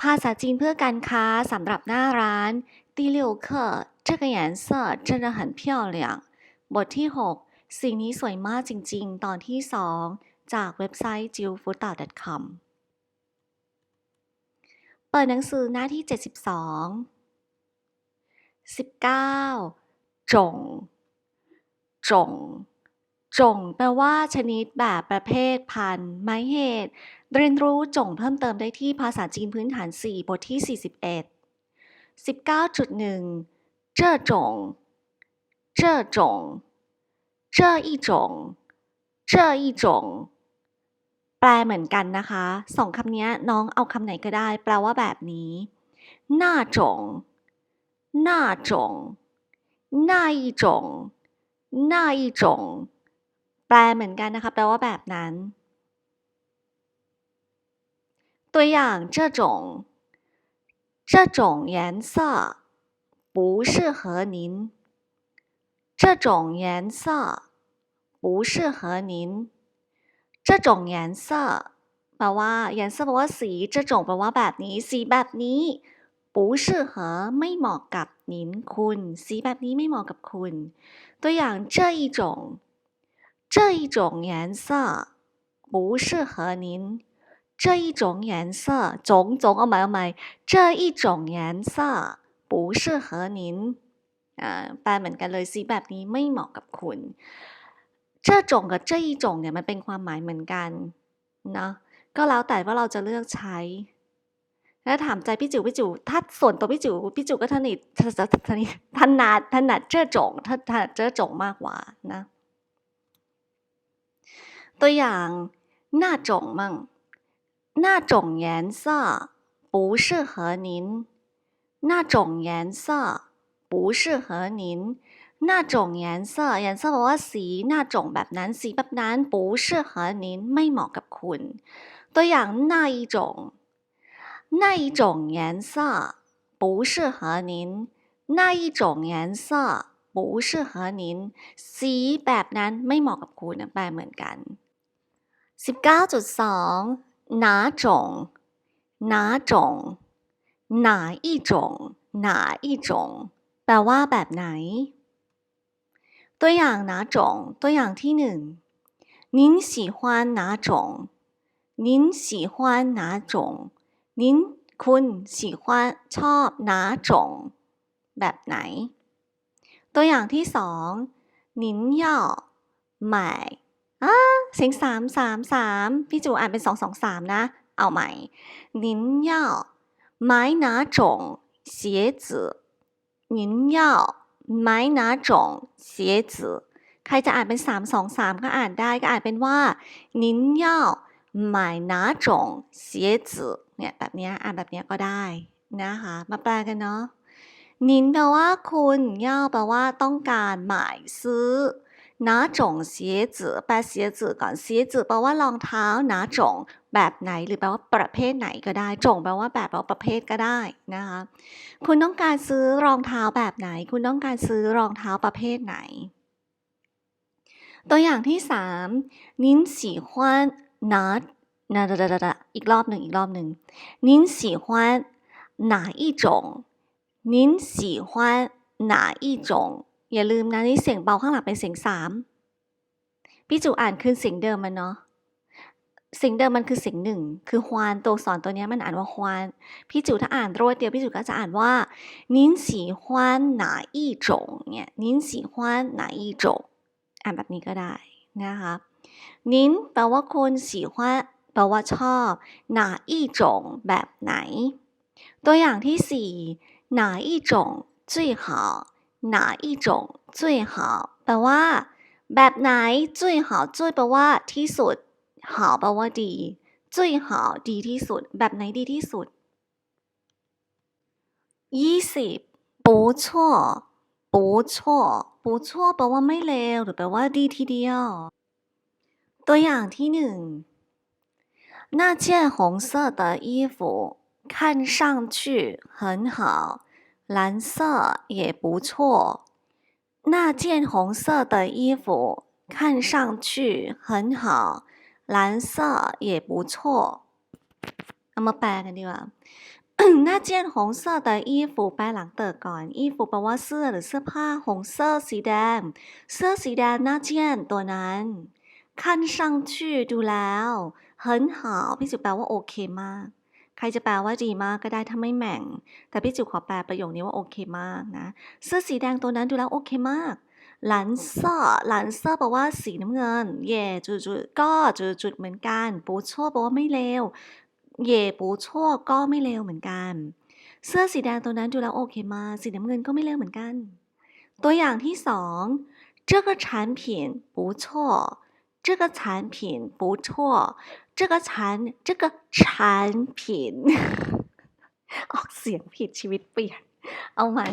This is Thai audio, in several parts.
ภาษาจีนเพื่อการค้าสำหรับหน้าร้าน第六课这个颜色真的很漂亮บทที่ 6 สิ่งนี้สวยมากจริงๆ ตอนที่ 2 จากเว็บไซต์ j i l f o o d c o m เปิดหนังสือหน้าที่ 72 19 จง จง จงแปลว่าชนิดแบบประเภทพันธุ์ไม้เหตุ เรียนรู้จงเพิ่มเติมได้ที่ภาษาจีนพื้นฐาน 4 บทที่ 41 19.1เจ้อจงเจ้อจงเจ้ออีจงเจ้ออีจงแปลเหมือนกันนะคะสองคำนี้น้องเอาคำไหนก็ได้ แปลว่าแบบนี้หน้าจงหน้าจงหน้าอีจงหน้าอีจง แปลเหมือนกันนะคะ แปลว่าแบบนั้น ตัวอย่าง这种这种颜色不适合您这种颜色不适合您这种颜色แปลว่า颜色แปลว่าสี这种แปลว่าแบบนี้ สีแบบนี้不适合ไม่เหมาะกับนินคุณ สีแบบนี้ไม่เหมาะกับคุณ ตัวอย่าง这一种 这一种颜色不适合您这一种颜色种种เอาใหม่เอาใหม่这一种颜色不适合您อ่าแปลเหมือนกันเลยสีแบบนี้ไม่เหมาะกับคุณเจ้าจงกับเจ้าอีจงเนี่ยมันเป็นความหมายเหมือนกันเนาะก็แล้วแต่ว่าเราจะเลือกใช้ แล้วถามใจพี่จิ๋วพี่จิ๋วถ้าส่วนตัวพี่จิ๋วพี่จิ๋วก็ถนัดถนัดถนัดถนัดเจ้าจงถนัดเจ้าจงมากกว่านะ ตัวอย่างหน้าจงมั่ง那种颜色不适合您那种颜色不适合您那种颜色颜色แปลว่าสีหน้าจงแบบนั้นสีแบบนั้น不适合您ไม่เหมาะกับคุณ ตัวอย่าง那一种那一种颜色不适合您那一种颜色不适合您สีแบบนั้นไม่เหมาะกับคุณนะแปลเหมือนกัน 19.2哪种哪种哪一种哪一种แปลว่าแบบไหน ตัวอย่าง哪种ตัวอย่างที่หนึ่ง您喜欢哪种您喜欢哪种您คุณ喜欢ชอบ哪种แบบไหน ตัวอย่างที่สอง您要买 อ่าเสียงสามสามสามพี่จูอ่านเป็นสองสองสามนะ เอาใหม่นินเย่าไม้หนาจงเสียจืนินเยไม้หนาจงเสียอใครจะอ่านเป็นสามสองสามก็อ่านได้ก็อ่านเป็นว่านินเย่าไม้หนาจงเสียอเนี่ยแบบนี้อ่านแบบนี้ก็ได้นะคะ มาแปลกันเนาะนิแปลว่าคุณเย่าแปลว่าต้องการหมายซื้อ 哪种鞋子แปลเสียจืก่อนเสียจืแปลว่ารองเท้า哪种แบบไหนหรือแปลว่าประเภทไหนก็ได้จงแปลว่าแบบแปลว่าประเภทก็ได้นะคะ คุณต้องการซื้อรองเท้าแบบไหน คุณต้องการซื้อรองเท้าประเภทไหน ตัวอย่างที่สาม您喜欢哪นะดะดะดะดะอีกรอบหนึ่งอีกรอบหนึ่ง您喜欢哪一种您喜欢哪一种 อย่าลืมนะนี่เสียงเบาข้างหลังเป็นเสียงสามพี่จูอ่านคืนเสียงเดิมมันเนาะเสียงเดิมมันคือเสียงหนึ่งคือฮวานตัวสอนตัวนี้มันอ่านว่าฮวาน พี่จูถ้าอ่านรวดเดียวพี่จูก็จะอ่านว่านิ้นสีฮวาเนี่ยนิ้นสีฮวาอ่านแบบนี้ก็ได้นะคะนิ้นแปลว่าคน喜欢แปลว่าชอบ哪一种แบบไหน ตัวอย่างที่สี่哪一种最好หนาอีจง最好แปลว่า แบบไหน最好最แปลว่าที่สุด好แปลว่าดี最好ดีที่สุด แบบไหนดีที่สุดยี่สิบ不错不错不错แปลว่าไม่เลวหรือแปลว่าดีทีเดียว ตัวอย่างที่หนึ่ง那件红色的衣服看上去很好， 蓝色也不错。那件红色的衣服看上去很好，蓝色也不错。เอามาแปลกันดีกว่า น่าเจียนหงเสื้อแต่衣服แปลหลังเติร์ก่อน衣服แปลว่าเสื้อหรือเสื้อผ้าหงเสื้อสีแดง เสื้อสีแดงน่าเจียนตัวนั้น看上去ดูแล้ว很好พี่จิ๋วแปลว่าโอเคมาก ใครจะแปลว่าดีมากก็ได้ถ้าไม่แหม่ง แต่พี่จิ๋วขอแปลประโยคนี้ว่าโอเคมากนะ เสื้อสีแดงตัวนั้นดูแล้วโอเคมากหลานเสื้อหลานเสื้อแปลว่าสีน้ำเงิน เย่จุดจุดก็จุดจุดเหมือนกันปูชั่วแปลว่าไม่เลว เย่ปูชั่วก็ไม่เลวเหมือนกัน เสื้อสีแดงตัวนั้นดูแล้วโอเคมาก สีน้ำเงินก็ไม่เลวเหมือนกัน ตัวอย่างที่สอง这个产品不错这个产品不错 这个产这个产品 ออกเสียงผิดชีวิตเปลี่ยน เอาใหม่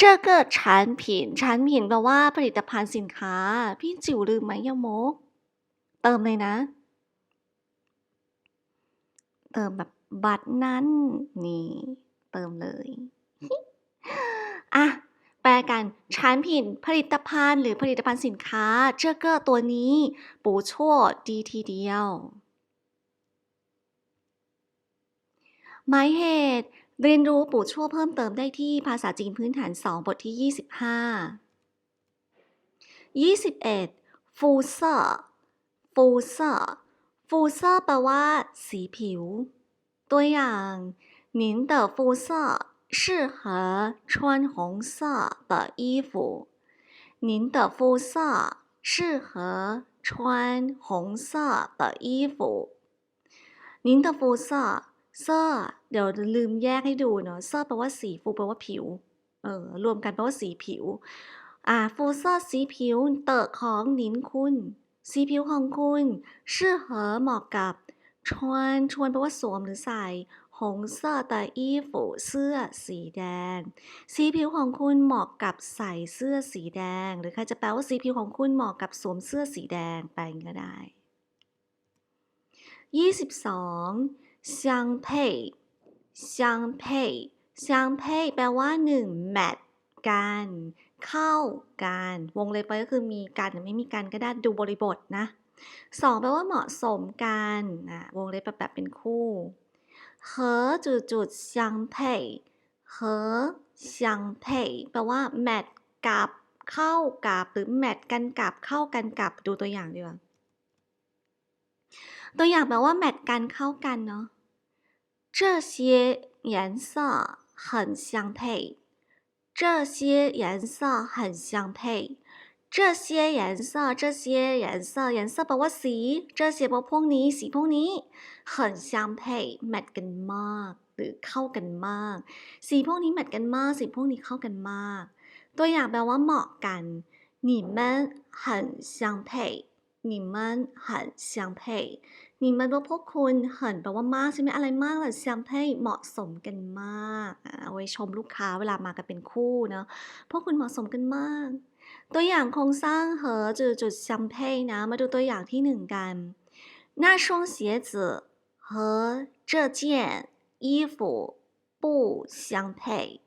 这个产品产品แปลว่าผลิตภัณฑ์สินค้า พี่จิ๋วลืมไหมยามก เติมเลยนะ เติมแบบบัตรนั้น นี่ เติมเลย อ่ะ แปลกัน产品ผลิตภัณฑ์หรือผลิตภัณฑ์สินค้าเจ้าก็ตัวนี้ปูชั่วดีทีเดียว หมายเหตุ เรียนรู้ปู่ชั่วเพิ่มเติมได้ที่ภาษาจีนพื้นฐาน 2 บทที่ 25 21 ฟูเซอร์ฟูเซอร์ฟูเซอร์แปลว่า สีผิว ตัวอย่าง您的肤色适合穿红色的衣服您的肤色适合穿红色的衣服您的肤色 เซอร์เดี๋ยวลืมแยกให้ดูเนาะเซอร์แปลว่าสีฟูแปลว่าผิว เออรวมกันแปลว่าสีผิว อ่าฟูเซอร์สีผิวเตอของนินคุณ สีผิวของคุณชื่อเหอเหมาะกับชวนชวนแปลว่าสวมหรือใส่หงเสื้อแต่อีฝูเสื้อสีแดง สีผิวของคุณเหมาะกับใส่เสื้อสีแดง หรือใครจะแปลว่าสีผิวของคุณเหมาะกับสวมเสื้อสีแดงไปก็ได้ 22相配相配相配แปลว่าหนึ่งแมทกัน เข้ากัน วงเล็บไปก็คือมีกันหรือไม่มีกันก็ได้ดูบริบทนะสองแปลว่าเหมาะสมกันนะวงเล็บแบบเป็นคู่和จุดจุด相配和相配แปลว่าแมทกับเข้ากับหรือแมทกันกับเข้ากันกับดูตัวอย่างดีกว่า ตัวอย่างแปลว่าแมทกันเข้ากันเนาะ这些颜色很相配这些颜色很相配这些颜色这些颜色颜色แปลว่าสี这些แปลว่าพวกนี้สีพวกนี้很相配แมทกันมาก หรือเข้ากันมาก สีพวกนี้แมทกันมาก สีพวกนี้เข้ากันมาก ตัวอย่างแปลว่าเหมาะกัน你们很相配 你们很相配你们ว่าพวกคุณเหินแปลว่ามากใช่ไหมอะไรมากล่ะ相配เหมาะสมกันมากอ่าเอาไว้ชมลูกค้าเวลามากันเป็นคู่เนาะพวกคุณเหมาะสมกันมาก ตัวอย่างโครงสร้างเหอจุดจุด相配นะ มาดูตัวอย่างที่หนึ่งกัน那双鞋子和这件衣服不相配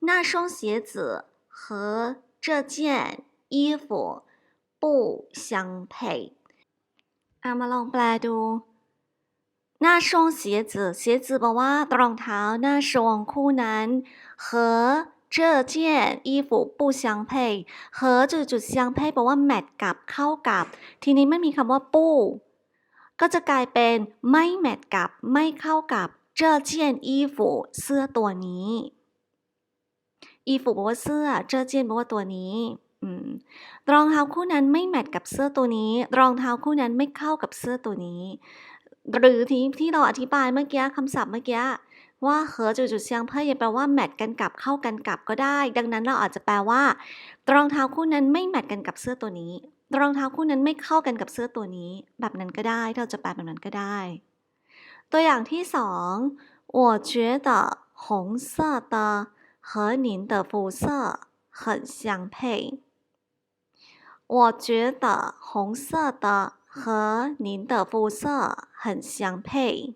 那双鞋子和这件衣服 不相配อามาลองแปลดูหน้าช่วงเสียจือเสียจือแปลว่ารองเท้าหน้าช่วงคู่นั้น和这件衣服不相配和จุดจุด相配แปลว่าแมทกับเข้ากับ ทีนี้ไม่มีคำว่าปู้ก็จะกลายเป็นไม่แมทกับไม่เข้ากับ这件衣服เสื้อตัวนี้衣服แปลว่าเสื้อ这件แปลว่าตัวนี้ อืมรองเท้าคู่นั้นไม่แมทกับเสื้อตัวนี้ รองเท้าคู่นั้นไม่เข้ากับเสื้อตัวนี้ หรือที่ที่เราอธิบายเมื่อกี้คำศัพท์เมื่อกี้ว่าเหอจุดจุดเซียงเพ่ยแปลว่าแมทกันกับเข้ากันกับก็ได้ ดังนั้นเราอาจจะแปลว่า รองเท้าคู่นั้นไม่แมทกันกับเสื้อตัวนี้ รองเท้าคู่นั้นไม่เข้ากันกับเสื้อตัวนี้ แบบนั้นก็ได้เราจะแปลแบบนั้นก็ได้ ตัวอย่างที่สอง我觉得红色的和您的肤色很相配。 我觉得红色的和您的肤色很相配。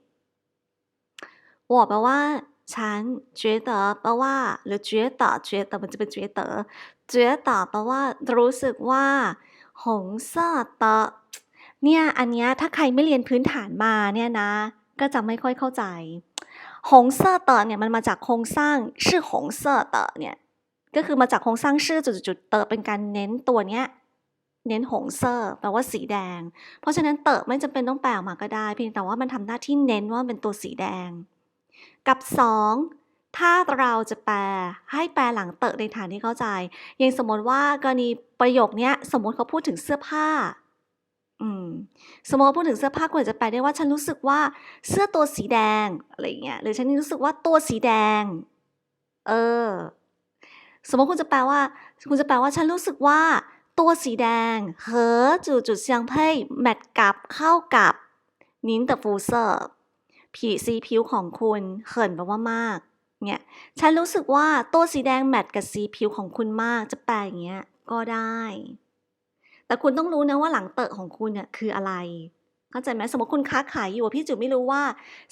我แปลว่าฉัน觉得แปลว่า หรือ觉得觉得มันจะเป็น觉得觉得แปลว่า รู้สึกว่าหงเสื้อเตะเนี่ย อันเนี้ยถ้าใครไม่เรียนพื้นฐานมาเนี่ยนะ ก็จะไม่ค่อยเข้าใจ หงเซอร์เตอเนี่ยมันมาจากโครงสร้างชื่อหงเซอร์เตอเนี่ยก็คือมาจากโครงสร้างชื่อจุดๆๆเตอเป็นการเน้นตัวเนี้ย เน้นหงเซอร์แปลว่าสีแดง เพราะฉะนั้นเตอไม่จำเป็นต้องแปลออกมาก็ได้ เพียงแต่ว่ามันทำหน้าที่เน้นว่าเป็นตัวสีแดง กับสองถ้าเราจะแปลให้แปลหลังเตอในฐานที่เข้าใจย่างสมมติว่ากรณีประโยคนี้สมมติเขาพูดถึงเสื้อผ้าอืมสมมติพูดถึงเสื้อผ้าควรจะแปลได้ว่าฉันรู้สึกว่าเสื้อตัวสีแดงอะไรอย่างเงี้ยหรือฉันรู้สึกว่าตัวสีแดง เออ สมมติคุณจะแปลว่า คุณจะแปลว่าฉันรู้สึกว่า ตัวสีแดง和จุดจุดเซียงเพ่แมทกับเข้ากับนิ้นแต่ฟูเซอร์ผีสีผิวของคุณเขินแปลว่ามากเนี่ยฉันรู้สึกว่าตัวสีแดงแมทกับสีผิวของคุณมากจะแปลอย่างเงี้ยก็ได้ แต่คุณต้องรู้นะว่าหลังเตอะของคุณเนี่ยคืออะไรเข้าใจไหมสมมติคุณค้าขายอยู่พี่จิ๋วไม่รู้ว่า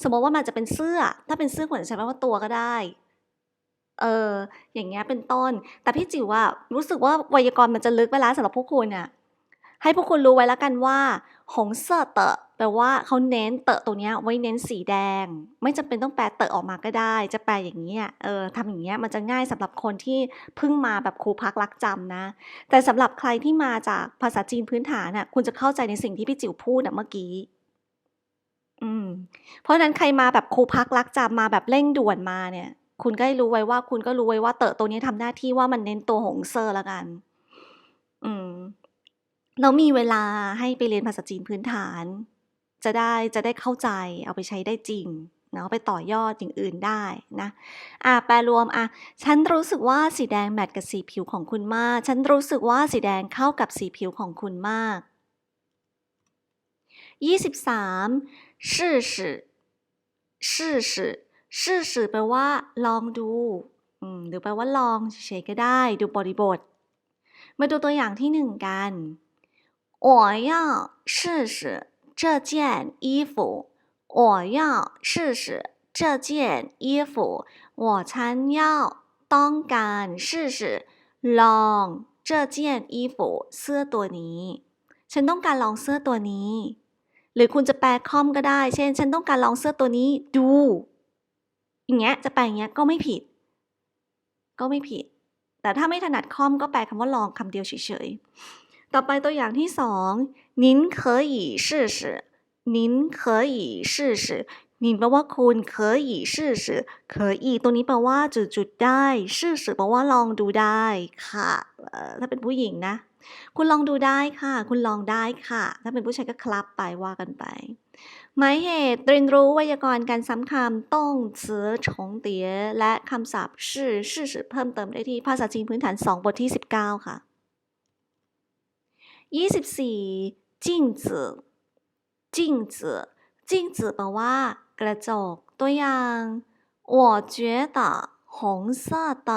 สมมติว่ามันจะเป็นเสื้อ ถ้าเป็นเสื้อควรจะใช้ว่าตัวก็ได้ เออ อย่างเงี้ยเป็นต้น แต่พี่จิ๋วว่ารู้สึกว่าไวยากรณ์มันจะลึกไปแล้วสำหรับพวกคุณอะให้พวกคุณรู้ไว้แล้วกันว่าหงเซอร์เตอะแปลว่าเขาเน้นเตอะตรงเนี้ยไว้เน้นสีแดง ไม่จำเป็นต้องแปลเตอะออกมาก็ได้ จะแปลอย่างเงี้ยเออทำอย่างเงี้ยมันจะง่ายสำหรับคนที่เพิ่งมาแบบครูพักรักจำนะ แต่สำหรับใครที่มาจากภาษาจีนพื้นฐานน่ะคุณจะเข้าใจในสิ่งที่พี่จิ๋วพูดนะเมื่อกี้อืมเพราะฉะนั้นใครมาแบบครูพักรักจำมาแบบเร่งด่วนมาเนี่ย คุณก็ให้รู้ไว้ว่า คุณก็รู้ไว้ว่าเตอะตัวนี้ทำหน้าที่ว่ามันเน้นตัวหงเซอร์ละกัน อืมแล้วมีเวลาให้ไปเรียนภาษาจีนพื้นฐาน จะได้จะได้เข้าใจเอาไปใช้ได้จริงเนาะไปต่อยอดอย่างอื่นได้นะอะแปลรวมอะฉันรู้สึกว่าสีแดงแมทกับสีผิวของคุณมาก ฉันรู้สึกว่าสีแดงเข้ากับสีผิวของคุณมาก23试试 试试试试แปลว่า ลองดู อืม หรือแปลว่าลองเฉยๆก็ได้ ดูบริบท มาดูตัวอย่างที่หนึ่งกัน我要试试这件衣服我要试试这件衣服我ฉัน要ต้องการ试试ลอง这件衣服เสื้อตัวนี้ ฉันต้องการลองเสื้อตัวนี้ หรือคุณจะแปลคอมก็ได้ เช่น ฉันต้องการลองเสื้อตัวนี้ดู อย่างเงี้ย จะแปลอย่างเงี้ยก็ไม่ผิด ก็ไม่ผิด แต่ถ้าไม่ถนัดคอมก็แปลคำว่าลองคำเดียวเฉยๆ ต่อไปตัวอย่างที่สอง您可以试试您可以试试นินแปลว่าคุณเคยอี试试เคยอีตัวนี้แปลว่าจุดๆได้试试แปลว่าลองดูได้ค่ะถ้าเป็นผู้หญิงนะ คุณลองดูได้ค่ะ คุณลองได้ค่ะ ถ้าเป็นผู้ชายก็คลับไปว่ากันไป หมายเหตุเรียนรู้ไวยากรณ์การซ้ำคำต้อง词重叠และคำศัพท์ชื่อชื่อเพิ่มเติมได้ที่ภาษาจีนพื้นฐาน 2 บทที่ 19 ค่ะ 24镜子镜子镜子แปลว่ากระจก ตัวอย่าง我觉得红色的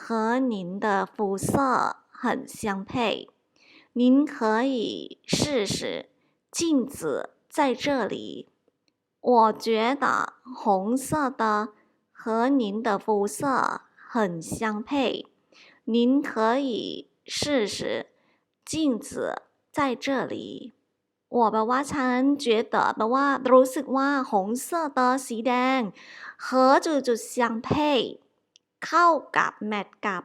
和您的肤色很相配您可以试试镜子 在这里我觉得红色的和您的肤色很相配您可以试试镜子在这里我แปลว่าฉัน觉得แปลว่ารู้สึกว่าหงเสื้อตอสีแดง和จุดจุด相配เข้ากับแมทกับ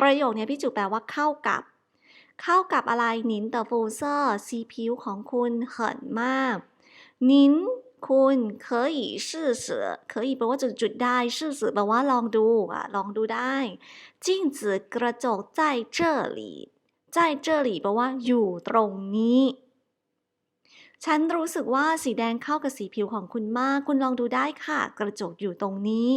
ประโยคนี้พี่จุแปลว่าเข้ากับ เข้ากับอะไรนินเตอร์ฟูเซอร์สีผิวของคุณเหินมาก นินคุณเคยซื่อสือเคยแปลว่าจุดจุดได้ซื่อสือแปลว่าลองดูอะลองดูได้จิ้งจือกระจก在这里在这里แปลว่าอยู่ตรงนี้ ฉันรู้สึกว่าสีแดงเข้ากับสีผิวของคุณมาก คุณลองดูได้ค่ะ กระจกอยู่ตรงนี้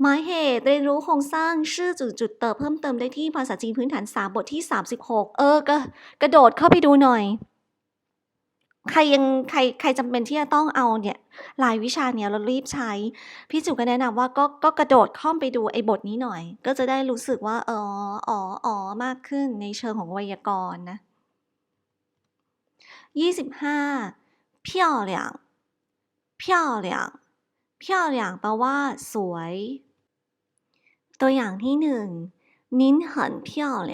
หมายเหตุเรียนรู้โครงสร้างชื่อจุดจุดเติมเพิ่มเติมได้ที่ภาษาจีนพื้นฐาน 3 บทที่ 36 เออกระกระโดดเข้าไปดูหน่อย ใครยังใครใครจำเป็นที่จะต้องเอาเนี่ยรายวิชาเนี่ยเรารีบใช้ พี่จุ๋ก็แนะนำว่าก็ก็กระโดดเข้าไปดูไอ้บทนี้หน่อย ก็จะได้รู้สึกว่าอ๋ออ๋ออ๋อมากขึ้นในเชิงของไวยากรณ์นะยี่สิบห้า漂亮漂亮漂亮แปลว่า สวย ตัวอย่างที่หนึ่ง您很漂亮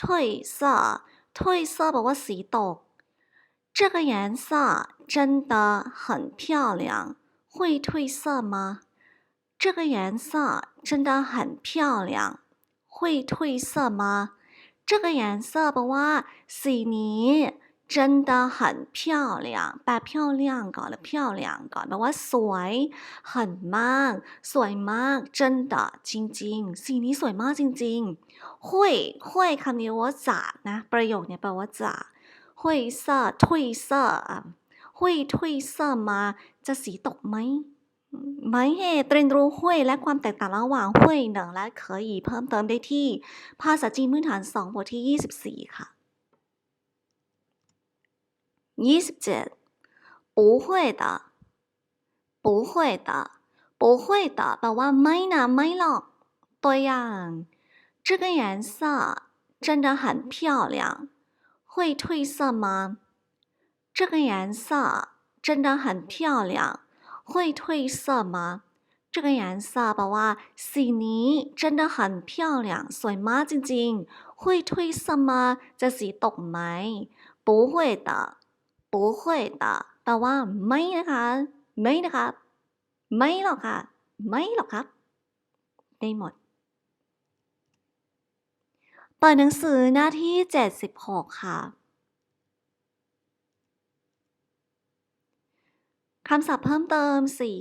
褪色，褪色，把我洗到。这个颜色真的很漂亮，会褪色吗？这个颜色真的很漂亮，会褪色吗？这个颜色把我洗泥。真的很漂亮แปล漂亮ก่อนแล้ว漂亮ก่อนแปลว่าสวย很มาก สวยมาก真的จริงๆ สีนี้สวยมากจริงๆ会会คำนี้ว่าจะนะ ประโยคนี้แปลว่าจะ会色褪色อ่ะ会褪色มาจะสีตกไหม ไม่เหตุเรียนรู้ห้วยและความแตกต่างระหว่างห้วยหนึ่งและเคยเพิ่มเติมได้ที่ ภาษาจีนพื้นฐาน 2 บทที่ 24 ค่ะ Yes 姐，不会的，不会的，不会的，宝宝没呢没了。对呀，这个颜色真的很漂亮，会褪色吗？这个颜色真的很漂亮，会褪色吗？这个颜色，宝宝水泥真的很漂亮，水马晶晶会褪色吗？这是朵梅，不会的。不会的แปลว่าไม่นะคะไม่นะคะไม่หรอกค่ะ ไม่หรอกครับ ได้หมด เปิดหนังสือหน้าที่ 76 ค่ะ คำศัพท์เพิ่มเติมสี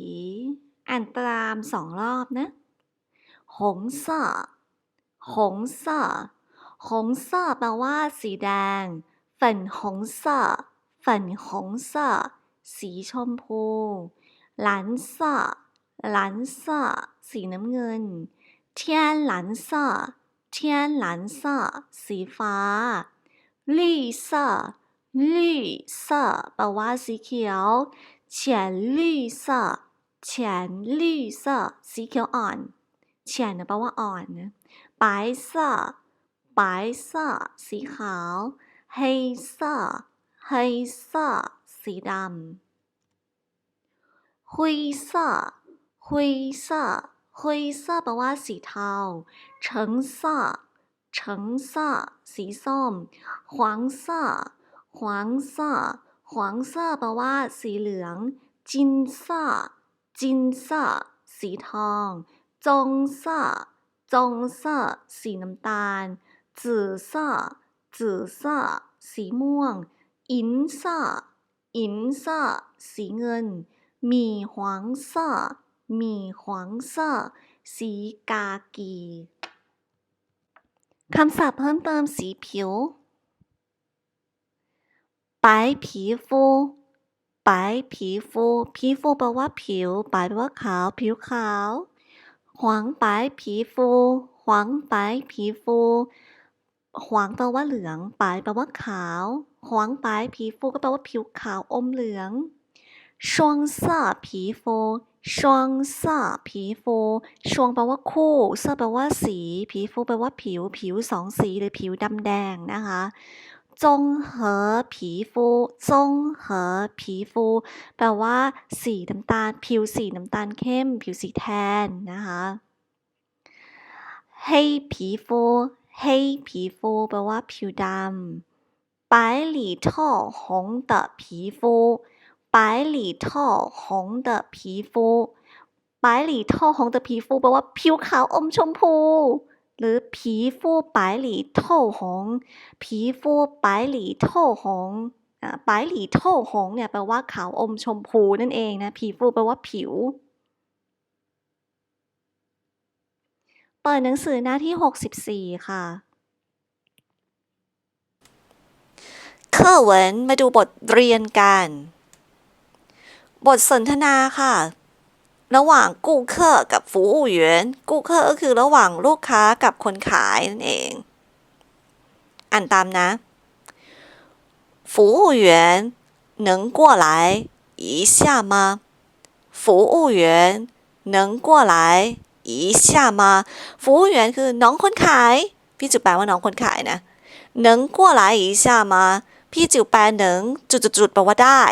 อ่านตามสองรอบนะหงเซ่อหงเซ่อหงเซ่อแปลว่า สีแดง粉红色 粉红色สีชมพูหลานเซ่อหลานเซ่อสีน้ำเงิน เทียนหลานเซ่อเทียนหลานเซ่อสีฟ้าลี่เซ่อลี่เซ่อแปลว่าสีเขียว浅绿色浅绿色สีเขียวอ่อนเฉียนแปลว่าอ่อนนะ白色白色สีขาว黑色 黑色สีดำ灰色灰色灰色แปลว่าสีเทา橙色橙色สีส้ม黄色黄色黄色แปลว่า สีเหลือง จินซ่า จินซ่า สีทอง จงซ่า จงซ่า สีน้ำตาล จื่อซ่า จื่อซ่า สีม่วง อินซ่า อินซ่า สีเงิน หมี่หวางซ่า หมี่หวางซ่า สีกากี คำศัพท์เพิ่มเติมสีผิว 白皮肤白皮肤皮肤แปลว่าผิว白แปลว่าขาว ผิวขาว黄白皮肤黄白皮肤หวางแปลว่าเหลืองปายแปลว่าขาว 黄白งปผีฟูก็แปลว่าผิวขาวอมเหลืองชวงซ่าผีฟูชงซ่ผีฟูชวงแปลว่าคู่ซ่าแปลว่าสีผีฟูแปลว่าผิวผิวสองสีหรือผิวดำแดงนะคะจงเหอผีฟูจงเหอผีฟูแปลว่า สีน้ำตาล ผิวสีน้ำตาลเข้ม ผิวสีแทนนะคะเฮผีฟูเผีฟูแปลว่าผิวดำ 白里透红的皮肤白里透红的皮肤白里透红的皮肤แปลว่าผิวขาวอมชมพู หรือผีฟู白里透红ผีฟู白里透红อ่า白里透红เนี่ยแปลว่าขาวอมชมพูนั่นเองนะผีฟูแปลว่าผิว เปิดหนังสือหน้าที่ 64 ค่ะ เคอเหวินมาดูบทเรียนกัน บทสนทนาค่ะ ระหว่างกู้เคอกับฟูอู่เหวียนกู้เคอก็คือระหว่างลูกค้ากับคนขายนั่นเอง อ่านตามนะ服务员能过来一下吗服务员 能过来一下吗服务员คือน้องคนขายพี่จิ๋วแปลว่าน้องคนขายนะ能过来一下吗 พี่จิ๋วแปลหนึ่งจุดๆๆแปลว่าได้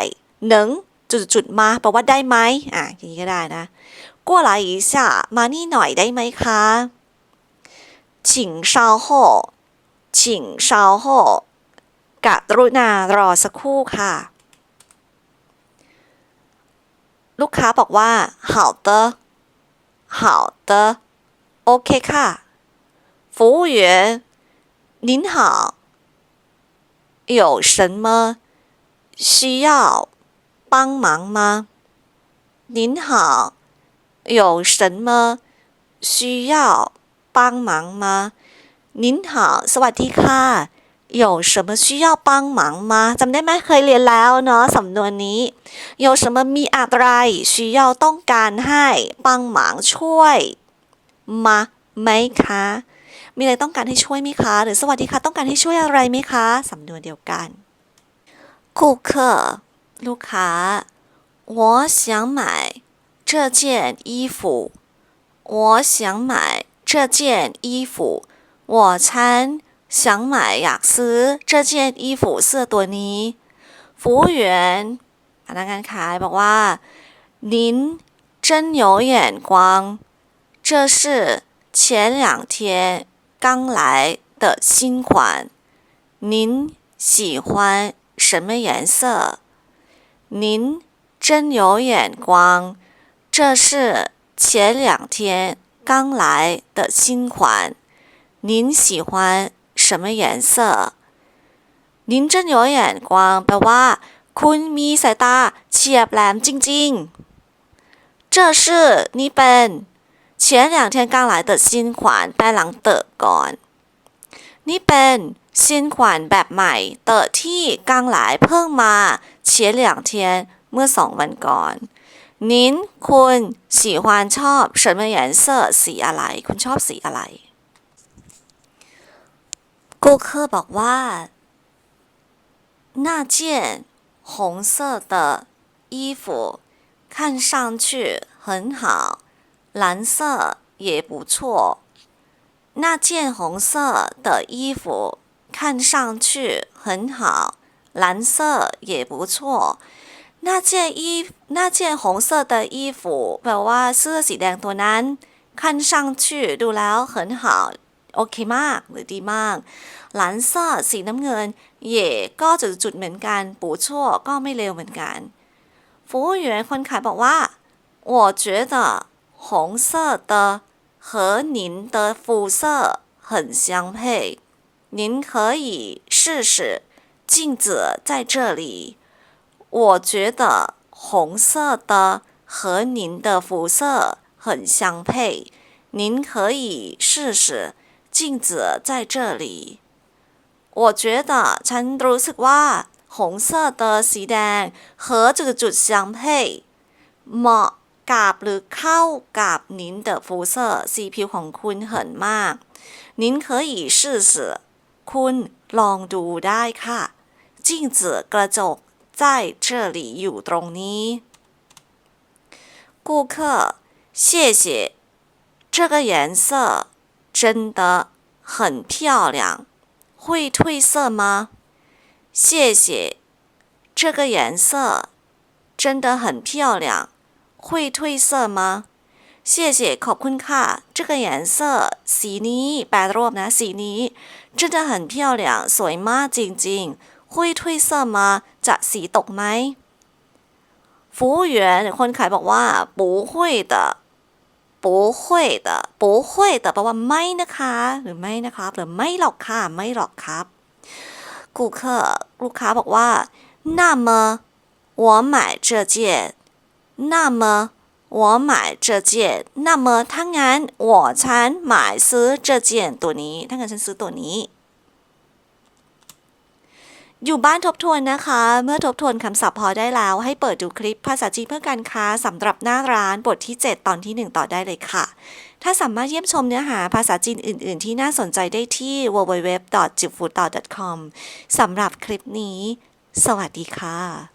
หนึ่งจุดๆๆมาแปลว่าได้ไหมอ่ะอย่างนี้ก็ได้นะ过来一下มานี่หน่อยได้ไหมคะ请稍后请稍后กรุณารอสักครู่ค่ะ ลูกค้าบอกว่า好的好的โอเคค่ะ服务员您好 有什么需要帮忙吗您好有什么需要帮忙吗您好สวัสดีค่ะ有什么需要帮忙吗จำได้ไหมเคยเรียนแล้วเนาะสำนวนนี้有什么มีอะไร需要ต้องการให้帮忙ช่วยมาไหมคะ มีอะไรต้องการให้ช่วยไหมคะ หรือสวัสดีค่ะต้องการให้ช่วยอะไรไหมคะสำนวนเดียวกัน顾客ลูกค้า我想买这件衣服我想买这件衣服我ฉัน想买อยากซื้อ这件衣服เสื้อตัวนี้服务员พนักงานขายบอกว่า您真有眼光这是前两天 刚来的新款您喜欢什么颜色您真有眼光这是前两天刚来的新款您喜欢什么颜色您真有眼光แปลว่า คุณมีสายตาเฉียบแหลมจริงๆ这是นี่เป็น 前两天刚来的新款แปลหลังเตอะก่อน นี่เป็น新款แบบใหม่ เตอะที่刚来เพิ่งมา前两天เมื่อสองวันก่อน您คุณ喜欢ชอบ什么颜色สีอะไร คุณชอบสีอะไร顾客บอกว่า那件红色的衣服看上去很好， 蓝色也不错。那件红色的衣服看上去很好，蓝色也不错。那件衣那件红色的衣服แปลว่าเสื้อสีแดงตัวนั้น看上去ดูแล้ว很好โอเคมากหรือดีมากหลานเซอร์สีน้ำเงิน เย่ก็จุดๆเหมือนกัน ปูชั่วก็ไม่เลวเหมือนกัน服务员คนขายบอกว่า我觉得 红色的和您的肤色很相配您可以试试镜子在这里我觉得红色的和您的肤色很相配您可以试试镜子在这里我觉得ฉันรู้สึกว่าหงเสื้อเตอสีแดงเหอจุดจุดๆ相配เหมาะ กับหรือเข้ากับนินเดอฟูเซอร์สีผิวของคุณเหินมากนิน可以试试คุณลองดูได้ค่ะ镜子กระจก在这里อยู่ตรงนี้顾客谢谢这个颜色真的很漂亮会褪色吗？谢谢，这个颜色真的很漂亮。 会褪色吗？谢谢ขอบคุณค่ะ这个颜色สีนี้แปลรวมนะสีนี้真的很漂亮สวยมากจริงๆ会褪色吗จะสีตกไหม服务员คนขายบอกว่า不会的不会的不会的แปลว่าไม่นะคะ หรือไม่นะครับ หรือไม่หรอกค่ะ ไม่หรอกครับ顾客ลูกค้าบอกว่า那么我买这件 那么我买这件那么ถ้างั้น我ฉันหมายซื้อ这件ตัวนี้ ถ้างั้นฉันซื้อตัวนี้ อยู่บ้านทบทวนนะคะ เมื่อทบทวนคำศัพท์พอได้แล้ว ให้เปิดดูคลิปภาษาจีนเพื่อการค้าสำหรับหน้าร้านบทที่ 7 ตอนที่ 1 ต่อได้เลยค่ะ ถ้าสามารถเยี่ยมชมเนื้อหาภาษาจีนอื่น ๆ ที่น่าสนใจได้ที่ www.jiufu.com สำหรับคลิปนี้ สวัสดีค่ะ